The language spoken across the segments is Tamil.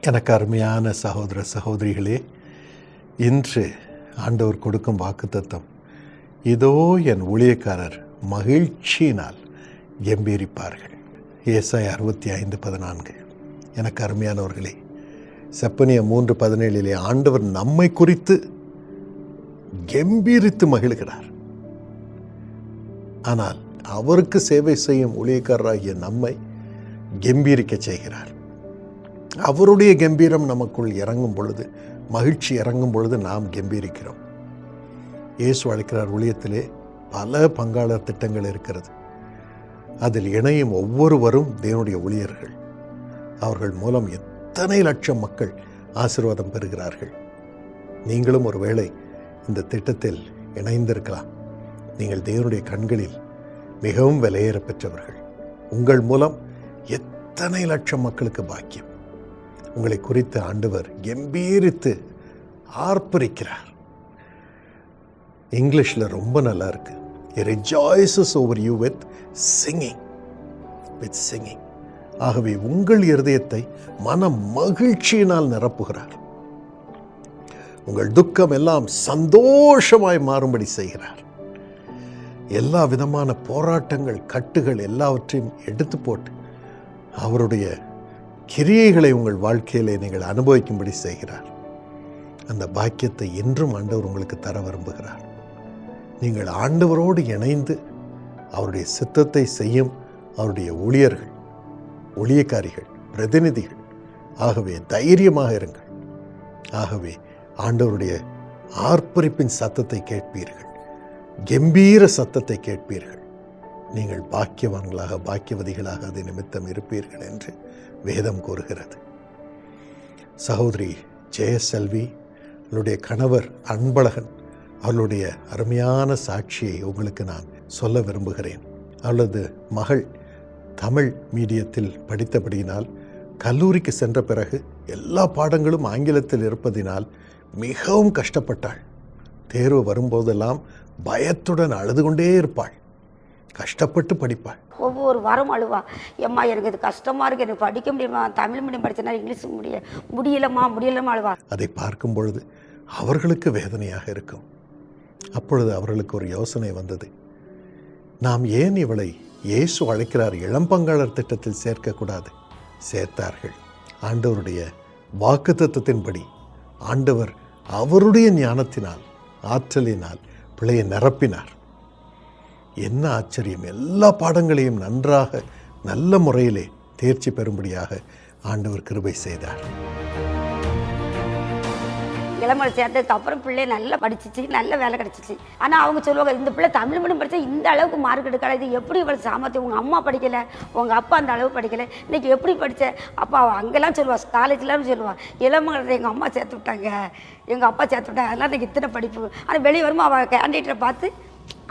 எனக்கு அருமையான சகோதர சகோதரிகளே இன்று ஆண்டவர் கொடுக்கும் வாக்குத்தத்தம். இதோ என் ஊழியக்காரர் மகிழ்ச்சியினால் கம்பீரிப்பார்கள். ஏசாய் அறுபத்தி ஐந்து பதினான்கு. எனக்கு அருமையானவர்களே செப்பனிய மூன்று பதினேழிலே ஆண்டவர் நம்மை குறித்து கம்பீரித்து மகிழ்கிறார். ஆனால் அவருக்கு சேவை செய்யும் ஊழியக்காரராகிய நம்மை கம்பீரிக்க செய்கிறார். அவருடைய கம்பீரம் நமக்குள் இறங்கும் பொழுது மகிழ்ச்சி இறங்கும் பொழுது நாம் கம்பீரிக்கிறோம். இயேசு அழைக்கிறார் ஊழியத்திலே பல பங்காளர் திட்டங்கள் இருக்கிறது. அதில் இணையும் ஒவ்வொருவரும் தேவனுடைய ஊழியர்கள். அவர்கள் மூலம் எத்தனை லட்சம் மக்கள் ஆசீர்வாதம் பெறுகிறார்கள். நீங்களும் ஒருவேளை இந்த திட்டத்தில் இணைந்திருக்கலாம். நீங்கள் தேவனுடைய கண்களில் மிகவும் விலையேற பெற்றவர்கள். உங்கள் மூலம் எத்தனை லட்சம் மக்களுக்கு பாக்கியம். உங்களை குறித்து ஆண்டவர் கம்பீரித்து ஆர்ப்பரிக்கிறார். இங்கிலீஷில் ரொம்ப நல்லா இருக்கு rejoices over you with singing with singing ஆகவே உங்கள் இருதயத்தை மன மகிழ்ச்சியினால் நிரப்புகிறார். உங்கள் துக்கம் எல்லாம் சந்தோஷமாய் மாறும்படி செய்கிறார். எல்லா விதமான போராட்டங்கள் கட்டுகள் எல்லாவற்றையும் எடுத்து போட்டு அவருடைய கிரியைகளை உங்கள் வாழ்க்கையில் நீங்கள் அனுபவிக்கும்படி செய்கிறார். அந்த பாக்கியத்தை என்றும் ஆண்டவர் உங்களுக்கு தர விரும்புகிறார். நீங்கள் ஆண்டவரோடு இணைந்து அவருடைய சித்தத்தை செய்யும் அவருடைய ஊழியர்கள் ஊழியக்காரிகள் பிரதிநிதிகள் ஆகவே தைரியமாக இருங்கள். ஆகவே ஆண்டவருடைய ஆர்ப்பரிப்பின் சத்தத்தை கேட்பீர்கள். கம்பீர சத்தத்தை கேட்பீர்கள். நீங்கள் பாக்கியவான்களாக பாக்கியவதிகளாக அதை நிமித்தம் இருப்பீர்கள் என்று வேதம் கூறுகிறது. சகோதரி ஜெயசெல்வி அவளுடைய கணவர் அன்பழகன் அவளுடைய அருமையான சாட்சியை உங்களுக்கு நான் சொல்ல விரும்புகிறேன். அவளது மகள் தமிழ் மீடியத்தில் படித்தபடியினால் கல்லூரிக்கு சென்ற பிறகு எல்லா பாடங்களும் ஆங்கிலத்தில் இருப்பதினால் மிகவும் கஷ்டப்பட்டாள். தேர்வு வரும்போதெல்லாம் பயத்துடன் அழுது கொண்டே இருப்பாள். கஷ்டப்பட்டு படிப்பாள் ஒவ்வொரு வாரம் அழுவா. எம்மா எனக்கு இது கஷ்டமாக இருக்குது எனக்கு படிக்க முடியுமா? தமிழ் மீடியம் படிச்சனா இங்கிலீஷ் முடிய முடியலம்மா முடியலம்மா அழுவா. அதை பார்க்கும் பொழுது அவர்களுக்கு வேதனையாக இருக்கும். அப்பொழுது அவர்களுக்கு ஒரு யோசனை வந்தது. நாம் ஏன் இவளை இயேசு அழைக்கிறார்? இளம்பங்காளர் திட்டத்தில் சேர்க்கக்கூடாது. சேர்த்தார்கள். ஆண்டவருடைய வாக்குத்தத்தத்தின்படி ஆண்டவர் அவருடைய ஞானத்தினால் ஆற்றலினால் பிள்ளையை நிரப்பினார். என்ன ஆச்சரியம். எல்லா பாடங்களையும் நன்றாக நல்ல முறையிலே தேர்ச்சி பெறும்படியாக ஆண்டவர் கிருபை செய்தார். இளமலை சேர்த்ததுக்கு அப்புறம் பிள்ளை நல்லா படிச்சிச்சு நல்ல வேலை கிடச்சிச்சு. ஆனால் அவங்க சொல்லுவாங்க இந்த பிள்ளை தமிழ் மீடியம் படித்தா இந்த அளவுக்கு மார்க் எடுக்கல இது எப்படி இவ்வளோ சாமர்த்தியம்? உங்கள் அம்மா படிக்கலை உங்கள் அப்பா அந்த அளவு படிக்கலை இன்னைக்கு எப்படி படித்த அப்பா அவள் அங்கெல்லாம் சொல்லுவாள் காலேஜ்லாம் சொல்லுவாள் இளமலை எங்கள் அம்மா சேர்த்து விட்டாங்க எங்கள் அப்பா சேர்த்து விட்டாங்க அதெல்லாம் இன்றைக்கி இத்தனை படிப்பு. ஆனால் வெளியே வரும்போது அவள் கேண்டிடேட்டை பார்த்து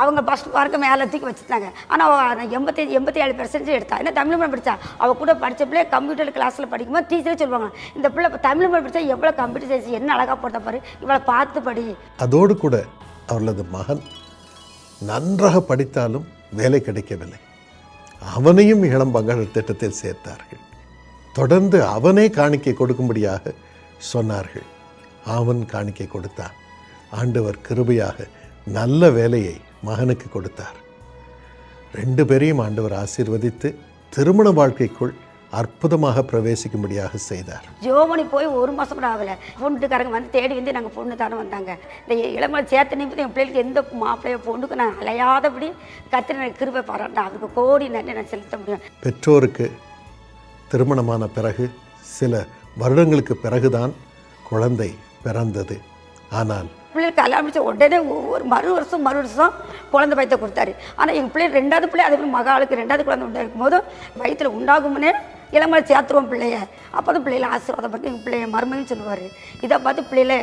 அவங்க ஃபஸ்ட் மார்க்கை மேலே தூக்கி வச்சுட்டாங்க. ஆனால் அவள் எண்பத்தி எண்பத்தி ஏழு பெர்சன்டேஜ் எடுத்தா. என்ன தமிழ் மொழி படித்தா அவள் கூட படித்த பிள்ளை கம்ப்யூட்டர் கிளாஸில் படிக்கும்போது டீச்சரே சொல்லுவாங்க இந்த பிள்ளை தமிழ் மொழி படித்தா எவ்வளோ கம்ப்யூட்டர் சயின்ஸ் என்ன அழகாக போட்ட பாரு இவளை பார்த்து படி. அதோடு கூட அவளது மகன் நன்றாக படித்தாலும் வேலை கிடைக்கவில்லை. அவனையும் இளம் பங்காளர் திட்டத்தில் சேர்த்தார்கள். தொடர்ந்து அவனே காணிக்கை கொடுக்கும்படியாக சொன்னார்கள். அவன் காணிக்கை கொடுத்தான். ஆண்டவர் கிருபையாக நல்ல வேலையை மகனுக்கு கொடுத்தார். ரெண்டு பேரையும் ஆண்டவர் ஆசீர்வதித்து திருமண வாழ்க்கைக்குள் அற்புதமாக பிரவேசிக்கும்படியாக செய்தார். ஜோமணி போய் ஒரு மாதம் கூட ஆகலை. பொண்ணுக்காரங்க வந்து தேடி வந்து நாங்கள் பொண்ணு தானே வந்தாங்க. இந்த இளமலை சேர்த்த நிமிடம் என் பிள்ளைகளுக்கு எந்த மாப்பிள்ளைய பொண்ணுக்கு நான் அலையாதபடி கத்திர எனக்கு கிருபை பாராட்டா அதுக்கு கோடி நன்றி நான் செலுத்த முடியும். பெற்றோருக்கு திருமணமான பிறகு சில வருடங்களுக்கு பிறகுதான் குழந்தை பிறந்தது. ஆனால் பிள்ளைகளுக்கு கல்யாணம் முடிச்ச உடனே ஒவ்வொரு மறு வருஷம் மறு வருஷம் குழந்தை பயத்தை கொடுத்தாரு. ஆனால் எங்கள் பிள்ளை ரெண்டாவது பிள்ளை அதே மகாளுக்கு ரெண்டாவது குழந்தை உண்டாகும் போது வயிற்றில் உண்டாகும்னே இளமலை சேர்த்துருவோம் பிள்ளைய. அப்போ தான் பிள்ளைகளை ஆசீர்வாதம் பண்ணி எங்கள் பிள்ளைய மருமைன்னு சொல்லுவார். இதை பார்த்து பிள்ளைகள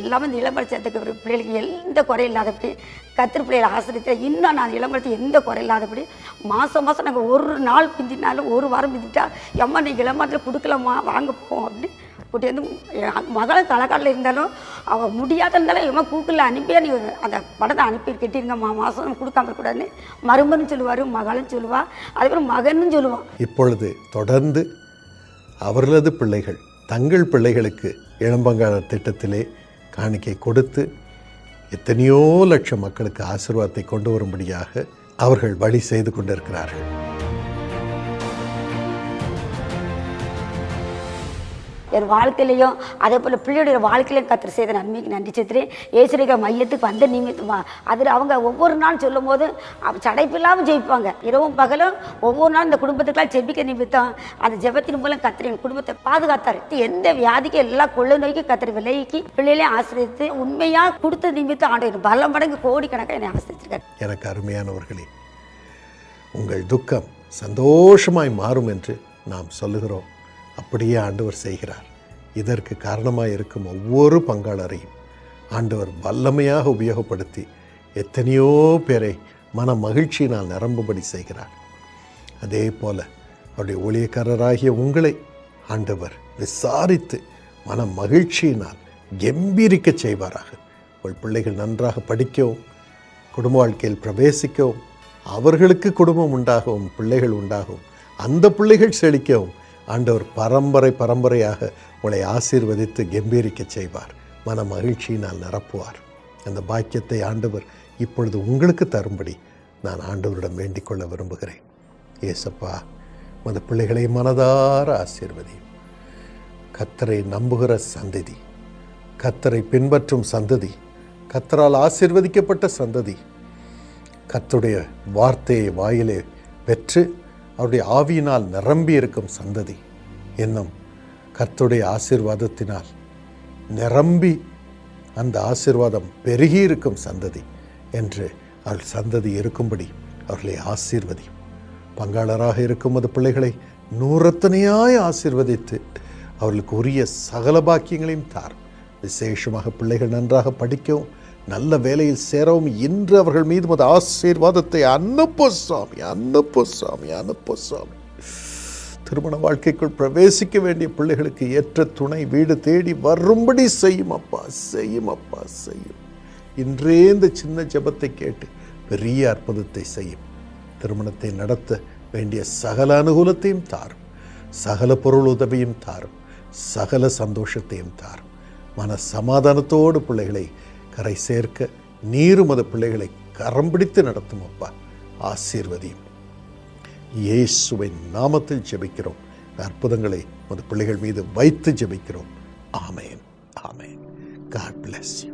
எல்லாமே இந்த இளமலை சேர்த்துக்க பிள்ளைகளுக்கு எந்த குறையும் இல்லாதபடி கத்திரி பிள்ளைகளை ஆசிரியத்தை இன்னும் நான் இளமலத்து எந்த குறை இல்லாதபடி மாதம் மாதம் நாங்கள் ஒரு நாள் பிந்தினாலும் ஒரு வாரம் பிந்திட்டா எம்மா நீங்கள் இளமரத்தில் கொடுக்கலாமா? வாங்க போவோம் அப்படின்னு கூட்டியிருந்து என் மகளும் தலைக்காட்டில் இருந்தாலும் அவள் முடியாத இருந்தாலும் இவன் கூக்கில் அனுப்பியே நீ அந்த படத்தை அனுப்பி கட்டிருங்கம்மா மாதம் கொடுக்காம இருக்கக்கூடாதுன்னு. மருமன்னு சொல்லுவார் மகளும் சொல்லுவா அதுக்கப்புறம் மகனும் சொல்லுவான் இப்பொழுது தொடர்ந்து அவர்களது பிள்ளைகள் தங்கள் பிள்ளைகளுக்கு இளம்பங்காளர் திட்டத்திலே காணிக்கை கொடுத்து எத்தனையோ லட்சம் மக்களுக்கு ஆசீர்வாதத்தை கொண்டு வரும்படியாக அவர்கள் வழி செய்து கொண்டிருக்கிறார்கள். என் வாழ்க்கையிலையும் அதே போல் பிள்ளையுடைய வாழ்க்கையிலையும் கத்திர செய்த நன்மைக்கு நன்றி சித்திரே ஏசுரிக மையத்துக்கு வந்த நிமித்தமா அதில் அவங்க ஒவ்வொரு நாள் சொல்லும் போது சடைப்பில்லாமல் ஜெயிப்பாங்க. இரவும் பகலும் ஒவ்வொரு நாள் இந்த குடும்பத்துக்கெல்லாம் ஜெபிக்க நிமித்தம் அந்த ஜெபத்தின் மூலம் கத்திரி என் குடும்பத்தை பாதுகாத்தார். எந்த வியாதிக்கு எல்லா கொள்ளை நோய்க்கு கத்திரி விலைக்கு பிள்ளைகளையும் ஆசிரியத்து உண்மையாக கொடுத்த நிமித்தம் ஆண்டு பல மடங்கு கோடிக்கணக்காக என்னை ஆசிரிச்சிருக்காரு எனக்கு அருமையானவர்களே உங்கள் துக்கம் சந்தோஷமாய் மாறும் என்று நாம் சொல்லுகிறோம். அப்படியே ஆண்டவர் செய்கிறார். இதற்கு காரணமாக இருக்கும் ஒவ்வொரு பங்காளரையும் ஆண்டவர் வல்லமையாக உபயோகப்படுத்தி எத்தனையோ பேரை மன மகிழ்ச்சியினால் நிரம்பும்படி செய்கிறார். அதே போல அவருடைய ஊழியக்காரராகிய உங்களை ஆண்டவர் விசாரித்து மன மகிழ்ச்சியினால் கம்பீரிக்கச் செய்வாராக. உங்கள் பிள்ளைகள் நன்றாக படிக்கவும் குடும்ப வாழ்க்கையில் பிரவேசிக்கவும் அவர்களுக்கு குடும்பம் உண்டாகவும் பிள்ளைகள் உண்டாகவும் அந்த பிள்ளைகள் செழிக்கவும் ஆண்டவர் பரம்பரை பரம்பரையாக உங்களை ஆசீர்வதித்து கம்பீரிக்கச் செய்வார். மன மகிழ்ச்சியினால் நிரப்புவார். அந்த பாக்கியத்தை ஆண்டவர் இப்பொழுது உங்களுக்கு தரும்படி நான் ஆண்டவரிடம் வேண்டிக் கொள்ள விரும்புகிறேன். ஏசப்பா அந்த பிள்ளைகளை மனதார ஆசீர்வதி. கத்தரை நம்புகிற சந்ததி. கத்தரை பின்பற்றும் சந்ததி. கத்தரால் ஆசீர்வதிக்கப்பட்ட சந்ததி. கத்துடைய வார்த்தையை வாயிலே பெற்று அவருடைய ஆவியினால் நிரம்பி இருக்கும் சந்ததி என்னும் கர்த்துடைய ஆசீர்வாதத்தினால் நிரம்பி அந்த ஆசீர்வாதம் பெருகி இருக்கும் சந்ததி என்று அவள் சந்ததி இருக்கும்படி அவர்களை ஆசீர்வதியும். பங்காளராக இருக்கும் அது பிள்ளைகளை நூறத்தனையாய் ஆசீர்வதித்து அவர்களுக்கு உரிய சகல பாக்கியங்களையும் தார் விசேஷமாக பிள்ளைகள் நன்றாக படிக்கவும் நல்ல வேலையில் சேரவும் இன்று அவர்கள் மீது மது ஆசீர்வாதத்தை அனுப்பு சுவாமி அனுப்பு சாமி அனுப்பு சுவாமி திருமண வாழ்க்கைக்குள் பிரவேசிக்க வேண்டிய பிள்ளைகளுக்கு ஏற்ற துணை வீடு தேடி வரும்படி செய்யும் அப்பா செய்யும் அப்பா செய்யும். இன்றே இந்த சின்ன ஜபத்தை கேட்டு பெரிய அற்புதத்தை செய்யும். திருமணத்தை நடத்த வேண்டிய சகல அனுகூலத்தையும் தாரும். சகல பொருள் உதவியும் தாரும். சகல சந்தோஷத்தையும் தாரும். மன சமாதானத்தோடு பிள்ளைகளை கரை சேர்க்க நீரும் அது பிள்ளைகளை கரம் பிடித்து நடத்தும் அப்பா. ஆசீர்வதியும். இயேசுவின் நாமத்தில் ஜெபிக்கிறோம். அற்புதங்களை உமது பிள்ளைகள் மீது வைத்து ஜெபிக்கிறோம். Amen. Amen. God bless you